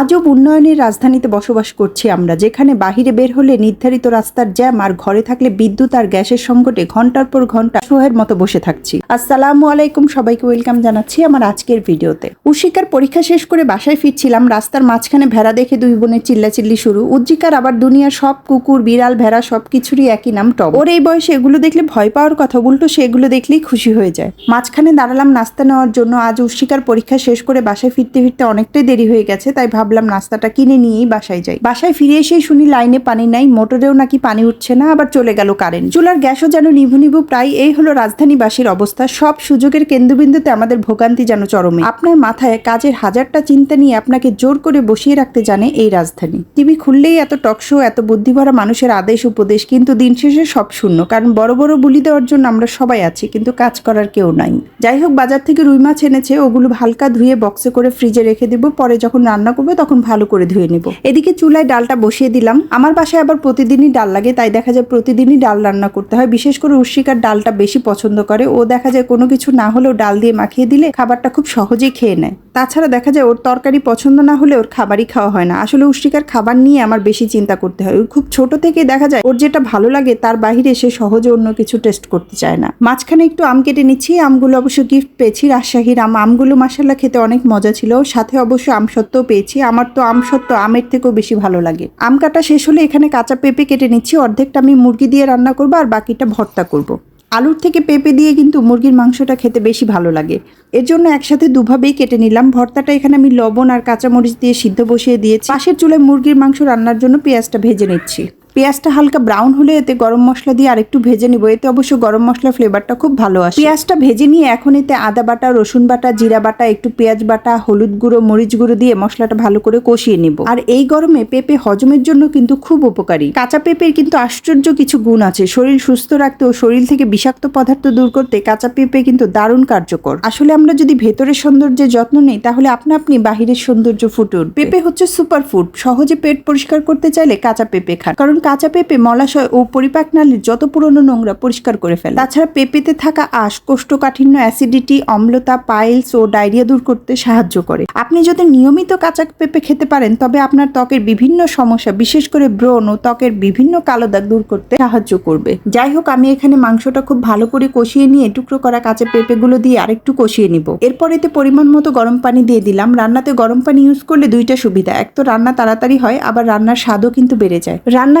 আজব উন্নয়নের রাজধানীতে বসবাস করছি আমরা, যেখানে বাহিরে বের হলে নির্ধারিত রাস্তার জ্যাম আর ঘরে থাকলে বিদ্যুৎ আর গ্যাসের সংকটে ঘণ্টার পর ঘণ্টা সোহের মতো বসে থাকছি। আসসালামু আলাইকুম, সবাইকে ওয়েলকাম জানাচ্ছি আমার আজকের ভিডিওতে। উশিকার পরীক্ষা শেষ করে বাসায় ফিরছিলাম, রাস্তার মাঝখানে ভেড়া দেখে দুই বোনের চিল্লাচিল্লি শুরু। উজ্জিকার আবার দুনিয়ার সব কুকুর, বিড়াল, ভেড়া সব কিছুরই একই নাম টম ওর এই বয়সে এগুলো দেখলে ভয় পাওয়ার কথা, উল্টো সেগুলো দেখলেই খুশি হয়ে যায়। মাঝখানে দাঁড়ালাম নাস্তা নেওয়ার জন্য, আজ উশিকার পরীক্ষা শেষ করে বাসায় ফিরতে ফিরতে অনেকটাই দেরি হয়ে গেছে, তাই ভাবলাম নাস্তাটা কিনে নিয়েই বাসায় যাই। বাসায় ফিরে এসেই শুনি লাইনে পানি নাই, মোটরেও নাকি পানি উঠছে না, আবার চলে গেল কারেন্ট। চুলার গ্যাসও যেন নিভু নিভু, প্রায় এই হলো রাজধানীবাসীর অবস্থা। সব সুযোগের কেন্দ্রবিন্দুতে আমাদের ভোগান্তি যেন চরমে। আপনার মাথায় কাজের হাজারটা চিন্তা নিয়ে আপনাকে জোর করে বসিয়ে রাখতে জানে এই রাজধানী। টিভি খুললেই এত টকশো এত বুদ্ধিভরা মানুষের আদেশ, উপদেশ, কিন্তু দিন শেষে সব শূন্য। কারণ বড় বড় বুলি দেওয়ার জন্য আমরা সবাই আছি, কিন্তু কাজ করার কেউ নাই। যাই হোক, বাজার থেকে রুই মাছ এনেছে, ওগুলো হালকা ধুয়ে বক্সে করে ফ্রিজে রেখে দিব, পরে যখন রান্না করবে তখন ভালো করে ধুয়ে নেব। এদিকে চুলায় ডালটা বসিয়ে দিলাম। আমার বাসায় আবার প্রতিদিনই ডাল লাগে, তাই দেখা যায় প্রতিদিনই ডাল রান্না করতে হয়। বিশেষ করে উর্শিকার ডালটা বেশি পছন্দ করে। ও দেখা যায় কোনো কিছু না হলেও ডাল দিয়ে মাখিয়ে দিলে খাবারটা খুব সহজেই খেয়ে নেয়। তাছাড়া দেখা যায় ওর তরকারি পছন্দ না হলে ওর খাবারই খাওয়া হয় না। আসলে উষ্টিকার খাবার নিয়ে আমার বেশি চিন্তা করতে হয়। ওর খুব ছোট থেকে দেখা যায় ওর যেটা ভালো লাগে তার বাইরে সে সহজে অন্য কিছু টেস্ট করতে চায় না। মাঝখানে একটু আম কেটে নিচ্ছি। আমগুলো অবশ্য গিফট পেয়েছি রাজশাহীর আম। আমগুলো মাসাল্লা খেতে অনেক মজা ছিল। সাথে অবশ্য আম সত্ত্বেও পেয়েছি আমার তো আম সত্য আমের থেকেও বেশি ভালো লাগে। আম কাটা শেষ হলে এখানে কাঁচা পেঁপে কেটে নিচ্ছি, অর্ধেকটা আমি মুরগি দিয়ে রান্না করব আর বাকিটা ভর্তা করব। আলুর থেকে পেঁপে দিয়ে কিন্তু মুরগির মাংসটা খেতে বেশি ভালো লাগে। এর জন্য একসাথে দুভাবেই কেটে নিলাম। ভর্তাটা এখানে আমি লবণ আর কাঁচামরিচ দিয়ে সিদ্ধ বসিয়ে দিয়েছি। পাশের চুলায় মুরগির মাংস রান্নার জন্য পেঁয়াজটা ভেজে নিচ্ছি। পেঁয়াজটা হালকা ব্রাউন হলে এতে গরম মশলা দিয়ে আরেকটু ভেজে নিব। এতে অবশ্য গরম মশলা ফ্লেভারটা খুব ভালো আসে। পেঁয়াজটা ভেজে নিয়ে এখন এতে আদা বাটা, রসুন বাটা, জিরা বাটা, একটু পেঁয়াজ বাটা, হলুদ গুঁড়ো, মরিচ গুঁড়ো দিয়ে মশলাটা ভালো করে কষিয়ে নিব। আর এই গরমে পেঁপে হজমের জন্য কিন্তু খুব উপকারী। কাঁচা পেঁপের কিন্তু আশ্চর্য কিছু গুণ আছে। শরীর সুস্থ রাখতে ও শরীর থেকে বিষাক্ত পদার্থ দূর করতে কাঁচা পেঁপে কিন্তু দারুণ কার্যকর। আসলে আমরা যদি ভেতরের সৌন্দর্যের যত্ন নেই, তাহলে আপনা আপনি বাহিরের সৌন্দর্য ফুটে উঠবে। পেঁপে হচ্ছে সুপার ফুড সহজে পেট পরিষ্কার করতে চাইলে কাঁচা পেঁপে খান। কারণ কাঁচা পেঁপে, মলাশয় ও পরিপাক নালীর যত পুরনো নোংরা পরিষ্কার করে ফেলে। তাছাড়া পেঁপেতে থাকা আঁশ, কোষ্ঠকাঠিন্য, অ্যাসিডিটি, অম্লতা, পাইলস ও ডায়রিয়া দূর করতে সাহায্য করে। আপনি যদি নিয়মিত কাঁচা পেঁপে খেতে পারেন, তবে আপনার ত্বকের বিভিন্ন সমস্যা, বিশেষ করে ব্রণ ও ত্বকের বিভিন্ন কালো দাগ দূর করতে সাহায্য করবে। যাই হোক, আমি এখানে মাংসটা খুব ভালো করে কষিয়ে নিয়ে টুকরো করা কাঁচা পেঁপেগুলো দিয়ে আরেকটু কষিয়ে নিব। এরপর এতে পরিমাণ মতো গরম পানি দিয়ে দিলাম। রান্নাতে গরম পানি ইউজ করলে দুইটা সুবিধা, এক তো রান্না তাড়াতাড়ি হয়, আবার রান্নার স্বাদও কিন্তু বেড়ে যায়। রান্না